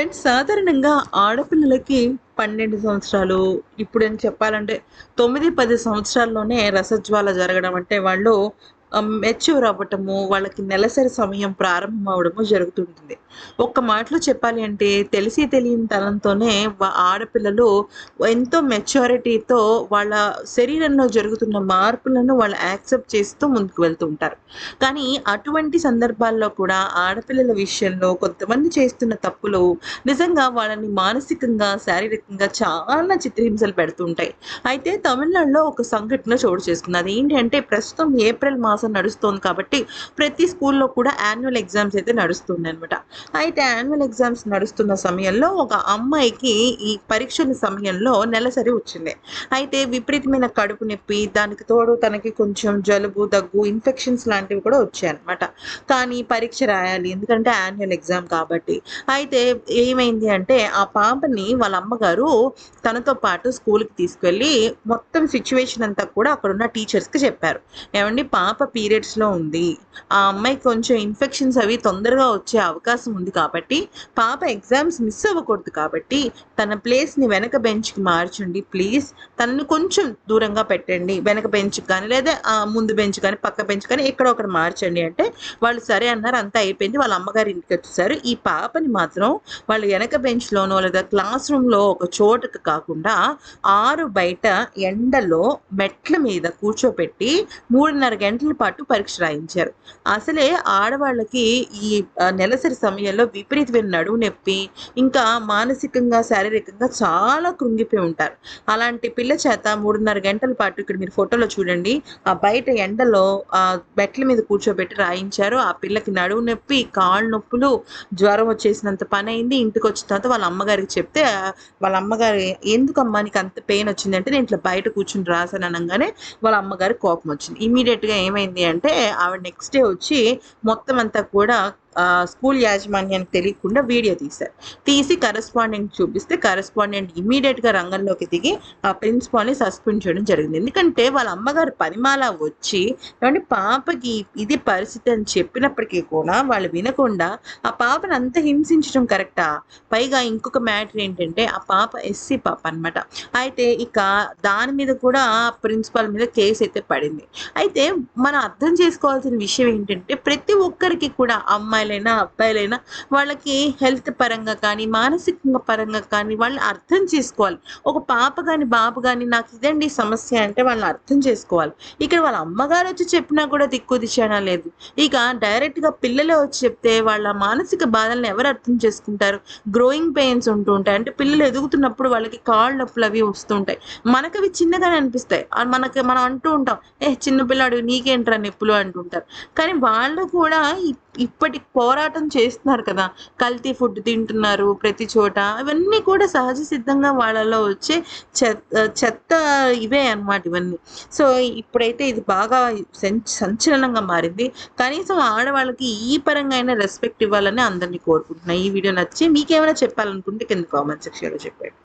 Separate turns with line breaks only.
Friends సాధారణంగా ఆడపిల్లలకి పన్నెండు సంవత్సరాలు ఇప్పుడు అని చెప్పాలంటే తొమ్మిది పది సంవత్సరాల్లోనే రసజ్వాల జరగడం అంటే వాళ్ళు మెచ్యూర్ అవ్వటము వాళ్ళకి నెలసరి సమయం ప్రారంభం అవడము జరుగుతుంటుంది. ఒక్క మాటలో చెప్పాలి అంటే తెలిసి తెలియని తనంతోనే ఆడపిల్లలు ఎంతో మెచ్యూరిటీతో వాళ్ళ శరీరంలో జరుగుతున్న మార్పులను వాళ్ళు యాక్సెప్ట్ చేస్తూ ముందుకు వెళ్తూ ఉంటారు. కానీ అటువంటి సందర్భాల్లో కూడా ఆడపిల్లల విషయంలో కొంతమంది చేస్తున్న తప్పులు నిజంగా వాళ్ళని మానసికంగా శారీరకంగా చాలా చిత్రహింసలు పెడుతుంటాయి అయితే తమిళనాడులో ఒక సంఘటన చోటు చేసుకుంది. అది ఏంటి అంటే ప్రస్తుతం ఏప్రిల్ మాసం నడుస్తోంది కాబట్టి ప్రతి స్కూల్లో కూడా యాన్యువల్ ఎగ్జామ్స్ అయితే నడుస్తున్నాయి అనమాట అయితే యాన్యువల్ ఎగ్జామ్స్ నడుస్తున్న సమయంలో ఒక అమ్మాయికి ఈ పరీక్షల సమయంలో నెలసరి వచ్చింది. అయితే విపరీతమైన కడుపు నొప్పి దానికి తోడు తనకి కొంచెం జలుబు దగ్గు ఇన్ఫెక్షన్స్ లాంటివి కూడా వచ్చాయి అనమాట కానీ పరీక్ష రాయాలి ఎందుకంటే యాన్యువల్ ఎగ్జామ్ కాబట్టి. అయితే ఏమైంది అంటే ఆ పాపని వాళ్ళ అమ్మగారు తనతో పాటు స్కూల్కి తీసుకెళ్ళి మొత్తం సిచ్యువేషన్ అంతా కూడా అక్కడ ఉన్న టీచర్స్కి చెప్పారు. ఏమండి? పాప పీరియడ్స్లో ఉంది. ఆ అమ్మాయికి కొంచెం ఇన్ఫెక్షన్స్ అవి తొందరగా వచ్చే అవకాశం ఉంది కాబట్టి పాప ఎగ్జామ్స్ మిస్ అవ్వకూడదు కాబట్టి తన ప్లేస్ని వెనక బెంచ్కి మార్చండి ప్లీజ్. తనను కొంచెం దూరంగా పెట్టండి. వెనక బెంచ్ కానీ లేదా ఆ ముందు బెంచ్ కానీ పక్క బెంచ్ కానీ ఎక్కడో ఒకటి మార్చండి అంటే వాళ్ళు సరే అన్నారు అంతా అయిపోయింది. వాళ్ళ అమ్మగారి ఇంటికి వచ్చేసారు. ఈ పాపని మాత్రం వాళ్ళు వెనక బెంచ్లోనో లేదా క్లాస్ రూమ్లో ఒక చోటుకు కాకుండా ఆరు బయట ఎండలో మెట్ల మీద కూర్చోపెట్టి మూడున్నర గంటల పాటు పరీక్ష రాయించారు. అసలే ఆడవాళ్ళకి ఈ నెలసరి సమయంలో విపరీతమైన నడువు నొప్పి ఇంకా మానసికంగా శారీరకంగా చాలా కృంగిపోయి ఉంటారు. అలాంటి పిల్ల చేత మూడున్నర గంటల పాటు ఇక్కడ మీరు ఫోటోలో చూడండి ఆ బయట ఎండలో ఆ బెట్ల మీద కూర్చోబెట్టి రాయించారు. ఆ పిల్లకి నడువు నొప్పి కాళ్ళు నొప్పులు జ్వరం వచ్చేసినంత పని అయింది. ఇంటికి వచ్చిన తర్వాత వాళ్ళ అమ్మగారికి చెప్తే వాళ్ళ అమ్మగారు ఎందుకమ్మా నీకు అంత పెయిన్ వచ్చిందంటే నేను ఇట్లా బయట కూర్చుని రాసాను అనగానే వాళ్ళ అమ్మగారి కోపం వచ్చింది. ఇమీడియట్గా ఏమైంది? అంటే ఆవిడ నెక్స్ట్ డే వచ్చి మొత్తం అంతా కూడా స్కూల్ యాజమాన్యానికి తెలియకుండా వీడియో తీశారు. తీసి కరస్పాండెంట్ చూపిస్తే కరస్పాండెంట్ ఇమీడియట్గా రంగంలోకి దిగి ఆ ప్రిన్సిపాల్ని సస్పెండ్ చేయడం జరిగింది. ఎందుకంటే వాళ్ళ అమ్మగారు పనిమాల వచ్చి కాబట్టి పాపకి ఇది పరిస్థితి అని చెప్పినప్పటికీ కూడా వాళ్ళు వినకుండా ఆ పాపను అంత హింసించడం కరెక్టా? పైగా ఇంకొక మ్యాటర్ ఏంటంటే ఆ పాప ఎస్సీ పాప అన్నమాట. అయితే ఇక దాని మీద కూడా ప్రిన్సిపాల్ మీద కేసు అయితే పడింది. అయితే మనం అర్థం చేసుకోవాల్సిన విషయం ఏంటంటే ప్రతి ఒక్కరికి కూడా అమ్మాయిలైనా అబ్బాయిలైనా వాళ్ళకి హెల్త్ పరంగా కానీ మానసికంగా పరంగా కానీ వాళ్ళని అర్థం చేసుకోవాలి. ఒక పాప కానీ బాబు కానీ నాకు ఇదండి సమస్య అంటే వాళ్ళని అర్థం చేసుకోవాలి. ఇక్కడ వాళ్ళ అమ్మగారు వచ్చి చెప్పినా కూడా దిక్కు దిశానా లేదు. ఇక డైరెక్ట్గా పిల్లలే వచ్చి చెప్తే వాళ్ళ మానసిక బాధలను ఎవరు అర్థం చేసుకుంటారు? గ్రోయింగ్ పెయిన్స్ ఉంటూ ఉంటాయి. అంటే పిల్లలు ఎదుగుతున్నప్పుడు వాళ్ళకి కాళ్ళు నొప్పులు అవి వస్తుంటాయి మనకు అవి చిన్నగానే అనిపిస్తాయి. మనకి మనం అంటూ ఉంటాం ఏ చిన్నపిల్లాడు నీకేంట్రా నొప్పులు? అంటుంటారు కానీ వాళ్ళు కూడా ఇప్పటి పోరాటం చేస్తున్నారు కదా. కల్తీ ఫుడ్ తింటున్నారు ప్రతి చోట. ఇవన్నీ కూడా సహజ సిద్ధంగా వాళ్ళలో వచ్చే చెత్త ఇవే అనమాట ఇవన్నీ. సో ఇప్పుడైతే ఇది బాగా సంచలనంగా మారింది. కనీసం ఆడవాళ్ళకి ఈ పరంగా అయినా రెస్పెక్ట్ ఇవ్వాలని అందరినీ కోరుకుంటున్నాను ఈ వీడియో నచ్చి మీకేమైనా చెప్పాలనుకుంటే కింద కామెంట్ సెక్షన్లో చెప్పండి.